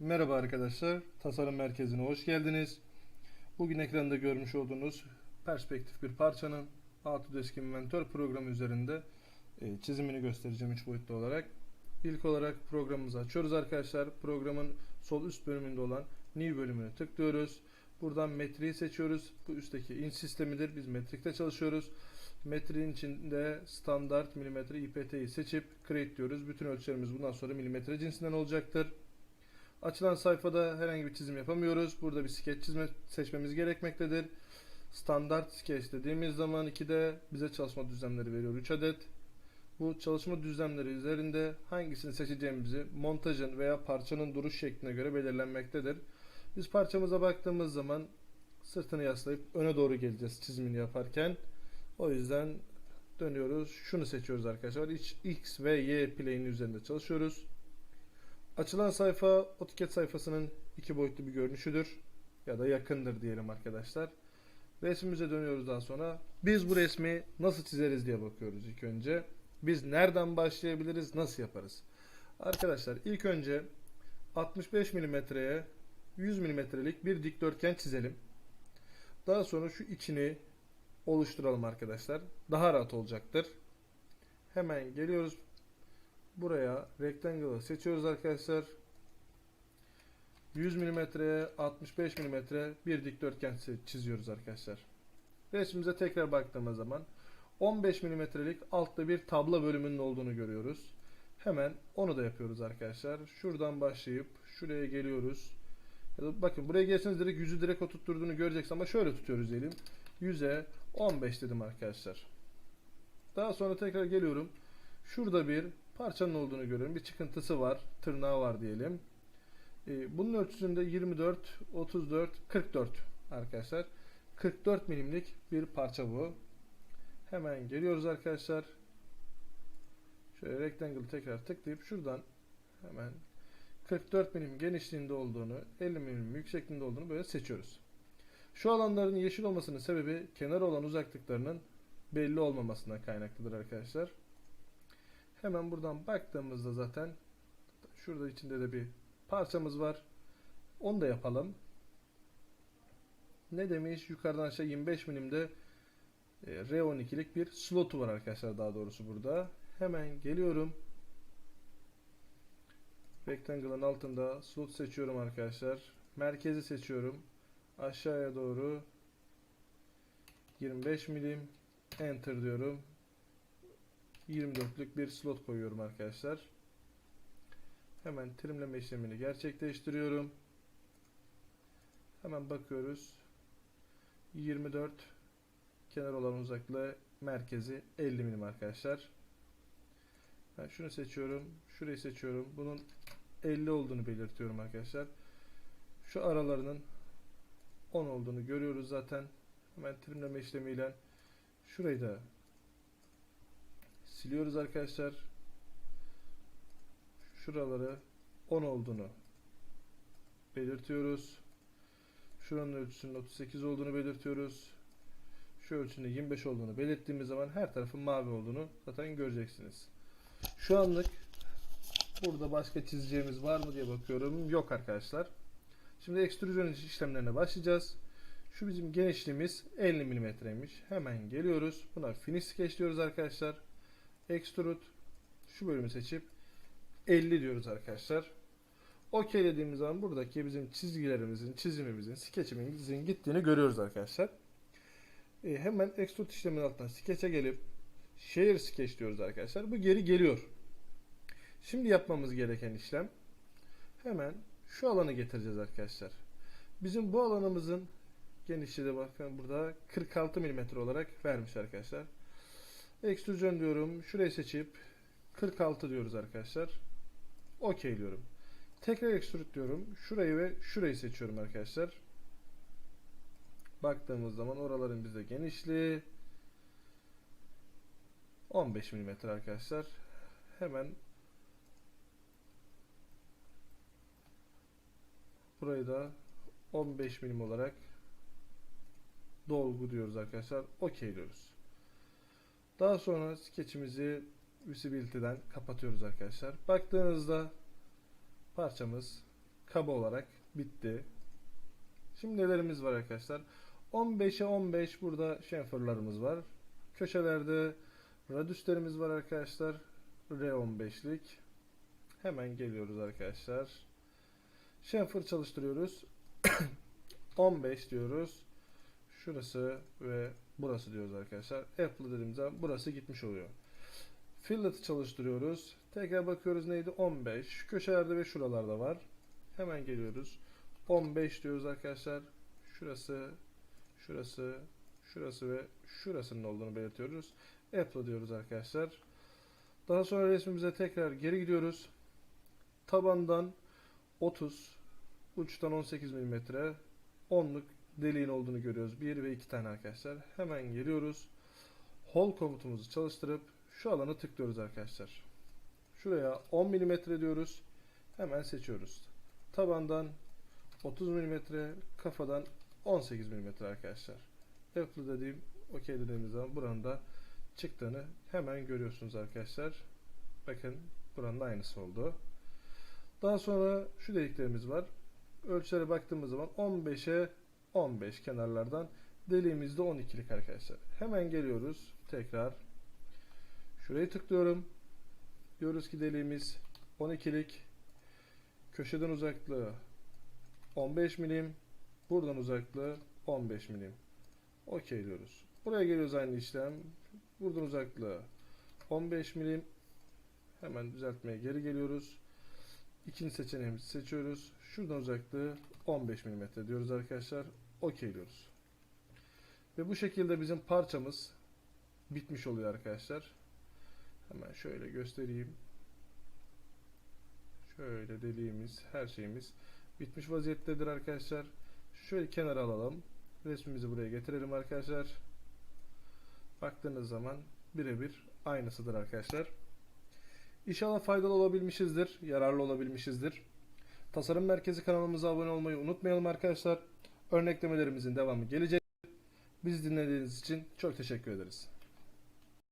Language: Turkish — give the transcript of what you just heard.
Merhaba arkadaşlar, Tasarım Merkezi'ne hoş geldiniz. Bugün ekranda görmüş olduğunuz perspektif bir parçanın Autodesk Inventor programı üzerinde e, çizimini göstereceğim 3 boyutlu olarak. İlk olarak programımızı açıyoruz arkadaşlar. Programın sol üst bölümünde olan New bölümünü tıklıyoruz. Buradan metriği seçiyoruz. Bu üstteki inç sistemidir. Biz metrikte çalışıyoruz. Metriğin içinde standart milimetre IPT'yi seçip create diyoruz. Bütün ölçülerimiz bundan sonra milimetre cinsinden olacaktır. Açılan sayfada herhangi bir çizim yapamıyoruz. Burada bir skeç çizme seçmemiz gerekmektedir. Standart skeç dediğimiz zaman 2'de bize çalışma düzlemleri veriyor 3 adet. Bu çalışma düzlemleri üzerinde hangisini seçeceğimizi montajın veya parçanın duruş şekline göre belirlenmektedir. Biz parçamıza baktığımız zaman sırtını yaslayıp öne doğru geleceğiz çizimini yaparken. O yüzden dönüyoruz. Şunu seçiyoruz arkadaşlar. X ve Y plane'in üzerinde çalışıyoruz. Açılan sayfa AutoCAD sayfasının iki boyutlu bir görünüşüdür. Ya da yakındır diyelim arkadaşlar. Resmimize dönüyoruz daha sonra. Biz bu resmi nasıl çizeriz diye bakıyoruz ilk önce. Biz nereden başlayabiliriz, nasıl yaparız? Arkadaşlar ilk önce 65 milimetreye 100 milimetrelik bir dikdörtgen çizelim. Daha sonra şu içini oluşturalım arkadaşlar. Daha rahat olacaktır. Hemen geliyoruz buraya rectangle'ı seçiyoruz arkadaşlar. 100 mm'ye 65 mm bir dikdörtgen çiziyoruz arkadaşlar. Resmimize tekrar baktığımız zaman 15 mm'lik altta bir tabla bölümünün olduğunu görüyoruz. Hemen onu da yapıyoruz arkadaşlar. Şuradan başlayıp şuraya geliyoruz. Bakın buraya gelseniz direkt yüzü direkt oturtturduğunu göreceksiniz ama şöyle tutuyoruz diyelim. 100'e 15 dedim arkadaşlar. Daha sonra tekrar geliyorum. Şurada bir parçanın olduğunu görüyorum. Bir çıkıntısı var. Tırnağı var diyelim. Ee, bunun ölçüsünde 24, 34, 44 arkadaşlar. 44 milimlik bir parça bu. Hemen geliyoruz arkadaşlar. Şöyle rectangle tekrar tıklayıp şuradan hemen 44 milim genişliğinde olduğunu, 50 milim yüksekliğinde olduğunu böyle seçiyoruz. Şu alanların yeşil olmasının sebebi kenar olan uzaklıklarının belli olmamasına kaynaklıdır arkadaşlar. Hemen buradan baktığımızda zaten şurada içinde de bir parçamız var. Onu da yapalım. Ne demiş? Yukarıdan aşağı 25 milimde e, R12'lik bir slotu var arkadaşlar daha doğrusu burada. Hemen geliyorum. Rectangle'ın altında slot seçiyorum arkadaşlar. Merkezi seçiyorum. Aşağıya doğru 25 milim enter diyorum. 24'lük bir slot koyuyorum arkadaşlar. Hemen trimleme işlemini gerçekleştiriyorum. Hemen bakıyoruz. 24 kenar olan uzaklığı merkezi 50 milim arkadaşlar. Ben şunu seçiyorum. Şurayı seçiyorum. Bunun 50 olduğunu belirtiyorum arkadaşlar. Şu aralarının 10 olduğunu görüyoruz zaten. Hemen trimleme işlemiyle şurayı da siliyoruz arkadaşlar. Şuraları 10 olduğunu belirtiyoruz. Şuranın ölçüsünün 38 olduğunu belirtiyoruz. Şu ölçünün 25 olduğunu belirttiğimiz zaman her tarafın mavi olduğunu zaten göreceksiniz. Şu anlık burada başka çizeceğimiz var mı diye bakıyorum. Yok arkadaşlar. Şimdi ekstrüzyon işlemlerine başlayacağız. Şu bizim genişliğimiz 50 mm'ymiş. Hemen geliyoruz. Buna finish sketch diyoruz arkadaşlar. Extrude şu bölümü seçip 50 diyoruz arkadaşlar. OK dediğimiz zaman buradaki bizim çizgilerimizin, çizimimizin, skeçimizin gittiğini görüyoruz arkadaşlar. E, hemen extrude işleminin altından skeçe gelip share sketch diyoruz arkadaşlar. Bu geri geliyor. Şimdi yapmamız gereken işlem hemen şu alanı getireceğiz arkadaşlar. Bizim bu alanımızın genişliği de bakın burada 46 mm olarak vermiş arkadaşlar. Ekstrüzyon diyorum. Şurayı seçip 46 diyoruz arkadaşlar. OK diyorum. Tekrar extrude diyorum. Şurayı ve şurayı seçiyorum arkadaşlar. Baktığımız zaman oraların bize genişliği 15 mm arkadaşlar. Hemen burayı da 15 milim olarak dolgu diyoruz arkadaşlar. OK diyoruz. Daha sonra skeçimizi Visibility'den kapatıyoruz arkadaşlar. Baktığınızda parçamız kaba olarak bitti. Şimdi nelerimiz var arkadaşlar? 15'e 15 burada şenförlerimiz var. Köşelerde radüslerimiz var arkadaşlar. R15'lik. Hemen geliyoruz arkadaşlar. Şenfır çalıştırıyoruz. 15 diyoruz. Şurası ve burası diyoruz arkadaşlar. Apple dediğimiz zaman burası gitmiş oluyor. Fillet'ı çalıştırıyoruz. Tekrar bakıyoruz neydi? 15. Şu köşelerde ve şuralarda var. Hemen geliyoruz. 15 diyoruz arkadaşlar. Şurası, şurası, şurası ve şurasının olduğunu belirtiyoruz. Apple diyoruz arkadaşlar. Daha sonra resmimize tekrar geri gidiyoruz. Tabandan 30, uçtan 18 mm 10'luk deliğin olduğunu görüyoruz. 1 ve 2 tane arkadaşlar. Hemen geliyoruz. Hol komutumuzu çalıştırıp şu alanı tıklıyoruz arkadaşlar. Şuraya 10 mm diyoruz. Hemen seçiyoruz. Tabandan 30 mm, kafadan 18 mm arkadaşlar. Apple dediğim OK dediğimiz zaman buranın da çıktığını hemen görüyorsunuz arkadaşlar. Bakın buranın aynısı oldu. Daha sonra şu deliklerimiz var. Ölçülere baktığımız zaman 15'e 15 kenarlardan deliğimiz de 12'lik arkadaşlar. Hemen geliyoruz tekrar. Şurayı tıklıyorum. Diyoruz ki deliğimiz 12'lik. Köşeden uzaklığı 15 milim. Buradan uzaklığı 15 milim. Okey diyoruz. Buraya geliyoruz aynı işlem. Buradan uzaklığı 15 milim. Hemen düzeltmeye geri geliyoruz. İkinci seçeneğimizi seçiyoruz. Şuradan uzaklığı 15 mm diyoruz arkadaşlar. Okey diyoruz. Ve bu şekilde bizim parçamız bitmiş oluyor arkadaşlar. Hemen şöyle göstereyim. Şöyle deliğimiz, her şeyimiz bitmiş vaziyettedir arkadaşlar. Şöyle kenara alalım. Resmimizi buraya getirelim arkadaşlar. Baktığınız zaman birebir aynısıdır arkadaşlar. İnşallah faydalı olabilmişizdir, yararlı olabilmişizdir. Tasarım Merkezi kanalımıza abone olmayı unutmayalım arkadaşlar. Örneklemelerimizin devamı gelecek. Bizi dinlediğiniz için çok teşekkür ederiz.